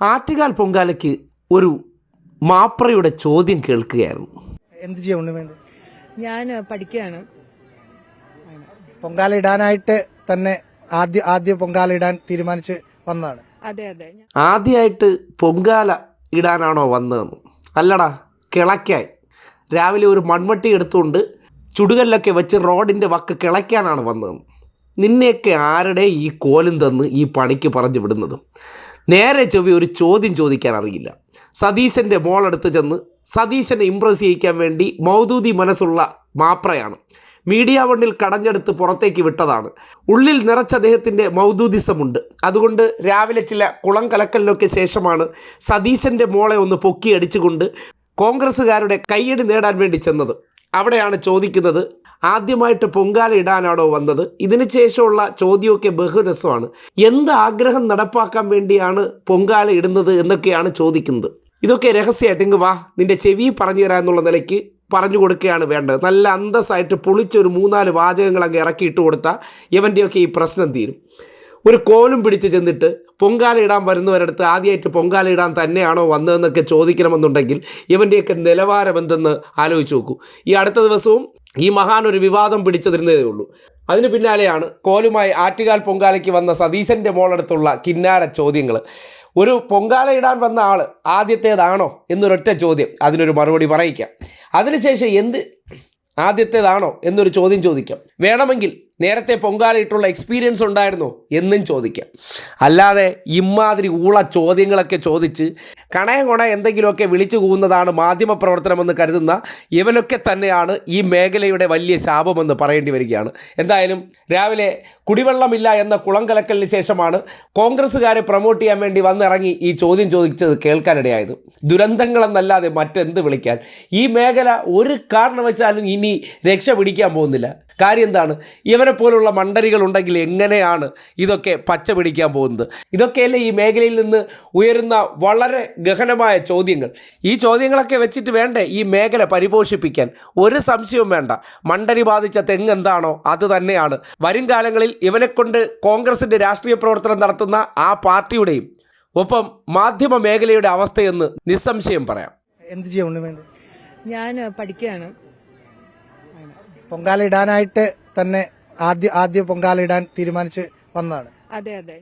ആറ്റുകാൽ പൊങ്കാലയ്ക്ക് ഒരു മാപ്രയുടെ ചോദ്യം കേൾക്കുകയായിരുന്നു. എന്ത് ചെയ്യണം വേണ്ടി? ഞാൻ പഠിക്കുകയാണ്. പൊങ്കാല ഇടാനായിട്ട് തന്നെ ആദ്യ ആദ്യ പൊങ്കാല ഇടാൻ തീരുമാനിച്ച് വന്നതാണ്. അതെ അതെ. ആദ്യമായിട്ട് പൊങ്കാല ഇടാനാണോ വന്നതെന്ന്. അല്ലടാ കിളക്കായി രാവിലെ ഒരു മൺവട്ടി എടുത്തുകൊണ്ട് ചുടുകല്ലൊക്കെ വെച്ച് റോഡിന്റെ വക്ക് കിളയ്ക്കാനാണ് വന്നതെന്ന്. നിന്നെയൊക്കെ ആരുടെ ഈ കോലും തന്ന് ഈ പണിക്ക് പറഞ്ഞു വിടുന്നതും? നേരെ ചെവി ഒരു ചോദ്യം ചോദിക്കാൻ അറിയില്ല. സതീശന്റെ മോളെടുത്ത് ചെന്ന് സതീശനെ ഇമ്പ്രസ് ചെയ്യിക്കാൻ വേണ്ടി മൗദൂദി മനസ്സുള്ള മാപ്രയാണ്. മീഡിയ വണ്ണിൽ കടഞ്ഞെടുത്ത് പുറത്തേക്ക് വിട്ടതാണ്. ഉള്ളിൽ നിറച്ച അദ്ദേഹത്തിന്റെ മൗദൂദിസമുണ്ട്. അതുകൊണ്ട് രാവിലെ ചില കുളം കലക്കലിനൊക്കെ ശേഷമാണ് സതീശന്റെ മോളെ ഒന്ന് പൊക്കി അടിച്ചുകൊണ്ട് കോൺഗ്രസ്സുകാരുടെ കയ്യടി നേടാൻ വേണ്ടി ചെന്നത്. അവിടെയാണ് ചോദിക്കുന്നത് ആദ്യമായിട്ട് പൊങ്കാല ഇടാനാണോ വന്നത്? ഇതിനു ശേഷമുള്ള ചോദ്യമൊക്കെ ബഹുരസമാണ് എന്ത് ആഗ്രഹം നടപ്പാക്കാൻ വേണ്ടിയാണ് പൊങ്കാല ഇടുന്നത് എന്നൊക്കെയാണ് ചോദിക്കുന്നത്. ഇതൊക്കെ രഹസ്യമായിട്ട് ഇങ്ങ് വാ നിന്റെ ചെവി പറഞ്ഞു തരാം എന്നുള്ള നിലയ്ക്ക് പറഞ്ഞു കൊടുക്കുകയാണ് വേണ്ടത്. നല്ല അന്തസ്സായിട്ട് പൊളിച്ചൊരു മൂന്നാൽ വാചകങ്ങൾ അങ്ങ് ഇറക്കിയിട്ട് കൊടുത്താൽ ഇവന്റെയൊക്കെ ഈ പ്രശ്നം തീരും. ഒരു കോലും പിടിച്ച് ചെന്നിട്ട് പൊങ്കാല ഇടാൻ വരുന്നവരടുത്ത് ആദ്യമായിട്ട് പൊങ്കാല ഇടാൻ തന്നെയാണോ വന്നതെന്നൊക്കെ ചോദിക്കണമെന്നുണ്ടെങ്കിൽ ഇവന്റെയൊക്കെ നിലവാരം എന്തെന്ന് ആലോചിച്ച് നോക്കൂ. ഈ അടുത്ത ദിവസവും ഈ മഹാൻ ഒരു വിവാദം പിടിച്ചതിരുന്നതേ ഉള്ളൂ. അതിന് പിന്നാലെയാണ് കോലുമായി ആറ്റുകാൽ പൊങ്കാലയ്ക്ക് വന്ന സതീശന്റെ മോളടുത്തുള്ള കിന്നാര ചോദ്യങ്ങൾ ഒരു പൊങ്കാല ഇടാൻ വന്ന ആൾ ആദ്യത്തേതാണോ എന്നൊരൊറ്റ ചോദ്യം അതിനൊരു മറുപടി പറയിക്കാം. അതിനുശേഷം എന്ത് ആദ്യത്തേതാണോ എന്നൊരു ചോദ്യം ചോദിക്കാം. വേണമെങ്കിൽ നേരത്തെ പൊങ്കാലയിട്ടുള്ള എക്സ്പീരിയൻസ് ഉണ്ടായിരുന്നോ എന്നും ചോദിക്കാം. അല്ലാതെ ഇമാതിരി ഊള ചോദ്യങ്ങളൊക്കെ ചോദിച്ച് കണയം കൊണ എന്തെങ്കിലുമൊക്കെ വിളിച്ചു കൂവുന്നതാണ് മാധ്യമപ്രവർത്തനമെന്ന് കരുതുന്ന ഇവനൊക്കെ തന്നെയാണ് ഈ മേഖലയുടെ വലിയ ശാപമെന്ന് പറയേണ്ടി വരികയാണ്. എന്തായാലും രാവിലെ കുടിവെള്ളമില്ല എന്ന കുളം കലക്കലിന് ശേഷമാണ് കോൺഗ്രസ്സുകാരെ പ്രൊമോട്ട് ചെയ്യാൻ വേണ്ടി വന്നിറങ്ങി ഈ ചോദ്യം ചോദിച്ചത് കേൾക്കാനിടയായത്. ദുരന്തങ്ങളെന്നല്ലാതെ മറ്റെന്ത് വിളിക്കാൻ? ഈ മേഖല ഒരു കാരണവശാലും ഇനി രക്ഷ പിടിക്കാൻ പോകുന്നില്ല. കാര്യം എന്താണ്? ഇവനെ പോലുള്ള മണ്ടരികൾ ഉണ്ടെങ്കിൽ എങ്ങനെയാണ് ഇതൊക്കെ പച്ച പിടിക്കാൻ പോകുന്നത്? ഇതൊക്കെയല്ലേ ഈ മേഖലയിൽ നിന്ന് ഉയരുന്ന വളരെ ഗഹനമായ ചോദ്യങ്ങൾ. ഈ ചോദ്യങ്ങളൊക്കെ വെച്ചിട്ട് വേണ്ടേ ഈ മേഖല പരിപോഷിപ്പിക്കാൻ? ഒരു സംശയവും വേണ്ട. മണ്ടരി ബാധിച്ച തെങ്ങ് എന്താണോ അത് തന്നെയാണ്. വരും കാലങ്ങളിൽ ഇവനെ കൊണ്ട് കോൺഗ്രസിന്റെ രാഷ്ട്രീയ പ്രവർത്തനം നടത്തുന്ന ആ പാർട്ടിയുടെയും ഒപ്പം മാധ്യമ മേഖലയുടെ അവസ്ഥയെന്ന് നിസ്സംശയം പറയാം. എന്ത് ചെയ്യണം ഉണ്ണി ഞാൻ പഠിക്കുകയാണ്. പൊങ്കാല ഇടാനായിട്ട് തന്നെ ആദ്യ ആദ്യ പൊങ്കാല ഇടാൻ തീരുമാനിച്ച് വന്നതാണ്. അതെ അതെ.